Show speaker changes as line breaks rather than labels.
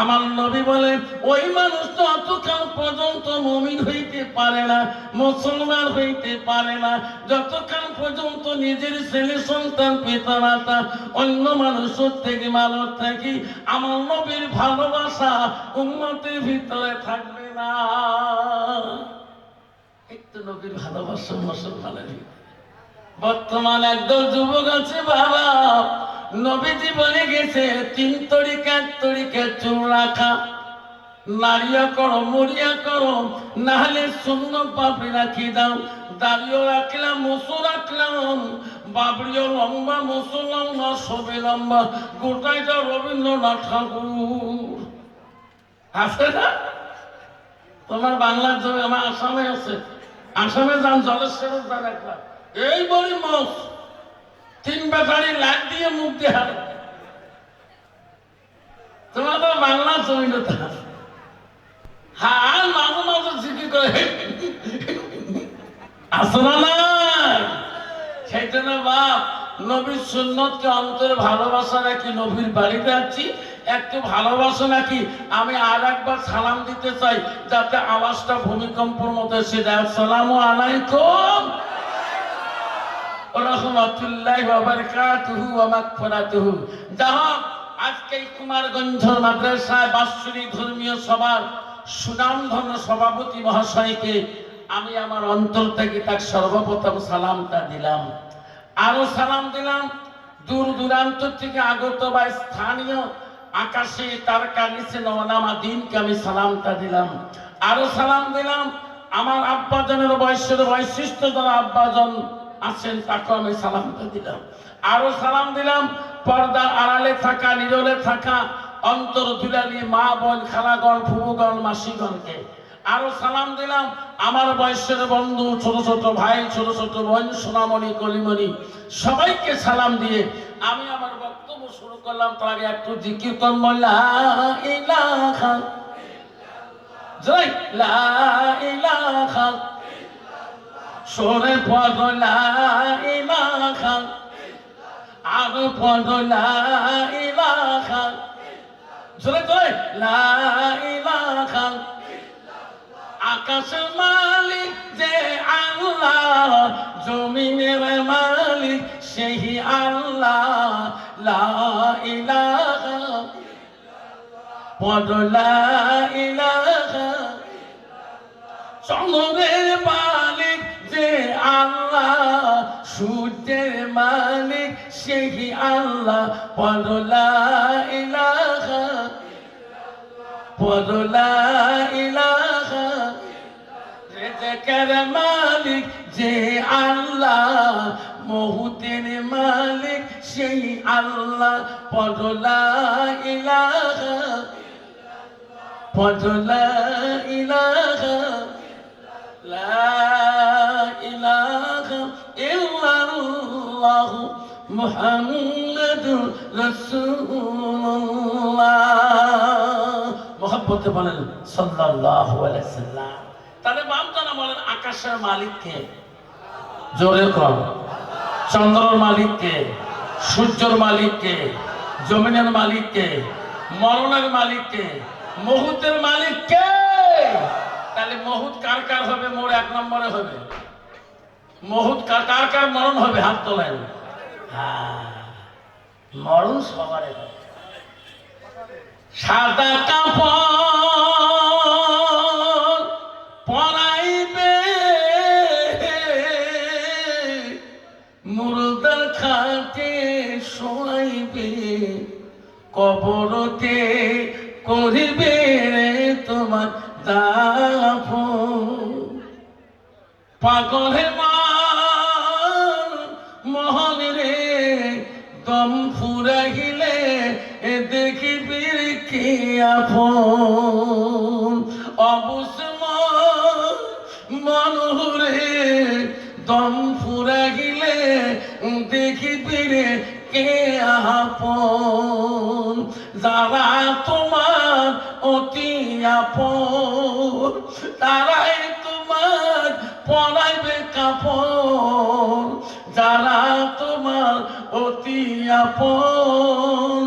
আমার নবী বলেন ওই মানুষ যতক্ষণ পর্যন্ত মমিন হইতে পারে না, মুসলমান হইতে পারে না। যতক্ষণ পর্যন্ত নিজের ছেলে, সন্তান পিতা মাতা অন্য মানুষের থেকে ভালো থাকি, আমার নবীর ভালোবাসা উন্নতির ভিতরে থাকবে না। একটু নবীর ভালোবাসা মুসলমানের বর্তমান একদল যুবক আছে, বাবা। নবীজি বলে গেছে, তিন তরিকা তরিকা চুল রাখা। নারিয়া করো, মরিয়া করো, নাহলে শূন্য পাপড়ি রাখি দাও। দাঁড়িয়েও রাখলাম, মুসু রাখলাম। বাবরিও লম্বা, মুসু লম্বা, সবে লম্বা। গোটাই যাও রবীন্দ্রনাথ ঠাকুর। আছে না? তোমার বাংলার জমি আমার আসামে আছে। আসামে যান জলেশ্বর যান একবার এই বলি মস। তিন বেকারি লাগ দিয়ে মুখ তোমার তো বাংলা জমি না হ্যাঁ মাঝে মাঝে করে। আসনা না সেটা না বাপ নবীর সুন্নতকে অন্তরে ভালোবাসা নাকি নবীর বাড়িতে আছি একটু ভালোবাসা নাকি? আমি আর একবার সালাম দিতে চাই, যাতে আওয়াজটা ভূমিকম্পর মতো এসে যায়। আসসালামু আলাইকুম। রহমতুল্লাহ বাবারকাতুহু ওয়া মাগফিরাতুহু। যাহা আজকে কুমারগঞ্জ মাদ্রাসায় বাৎসরিক ধর্মীয় সভার সুনামধন্য সভাপতি মহাশয়কে আমি আমার অন্তর থেকে তার সর্বপ্রথম সালামটা দিলাম। আরও সালাম দিলাম দূর দূরান্ত থেকে আগত বা স্থানীয় আকাশে তারকা নিচে নওয়ানামা দিনকে আমি সালামটা দিলাম। আরও সালাম দিলাম আমার আব্বাজনের বয়সের বৈশিষ্ট্য যারা আব্বাজন আছেন তাকে আমি সালামটা দিলাম। আরও সালাম দিলাম, পর্দার আড়ালে থাকা, নিরলে থাকা, অন্তর দুলালি, মা বোন, খালাগণ ফুবুগণ মাসিগণকে। আরও সালাম দিলাম, আমার বয়সের বন্ধু, ছোট ছোট ভাই, ছোট ছোট বোন, সোনামণি, কলিমণি, সবাইকে সালাম দিয়ে আমি আমার বক্তব্য শুরু করলাম। তার আগে একটু জিকির জয় লা ইলাহা সরে পদ লা ইলাহা আর পদ লা ইলাহা জোরে জোরে। লা ইলাহা আকাশের মালিক যে আল্লাহ, জমিনের মালিক সেই আল্লাহ। লা পদ লা ইলাহা চন্দ্রের সূর্যের মালিক সেই আল্লাহ। পদ লা ইলাহা পদ লা ইলাহা রেজেকের মালিক যে আল্লাহ। মহুতের মালিক সেই আল্লাহ। পদলা ইলাহা পদলা ইলাহা লা রাসূলুল্লাহ। মোহাম্মতে বলেন, সাল্লাল্লাহু আলাইহি সাল্লাম। তাহলে বামজানা বলেন, আকাশের মালিককে জোরে কর চন্দ্রর মালিককে সূর্যর মালিককে জমিনের মালিককে মরণের মালিককে মহুতের মালিককে তাহলে মহুত কার কার হবে? মোর এক নম্বরে হবে। মহুত কার কার মরণ হবে? হাত তোলেন। মরণ সবার সাদা কাপড় পরাইবে মুর্দার খাতে শোয়াইবে, কবরতে করিবে রে তোমার দাফ পাগলে মান আপন মনহুরে দম ফুরাইলে দেখিবি রে কে আপন? যারা তোমার অতি আপন, তারাই তোমার পড়াইবে কাপড় যারা তোমার অতি আপন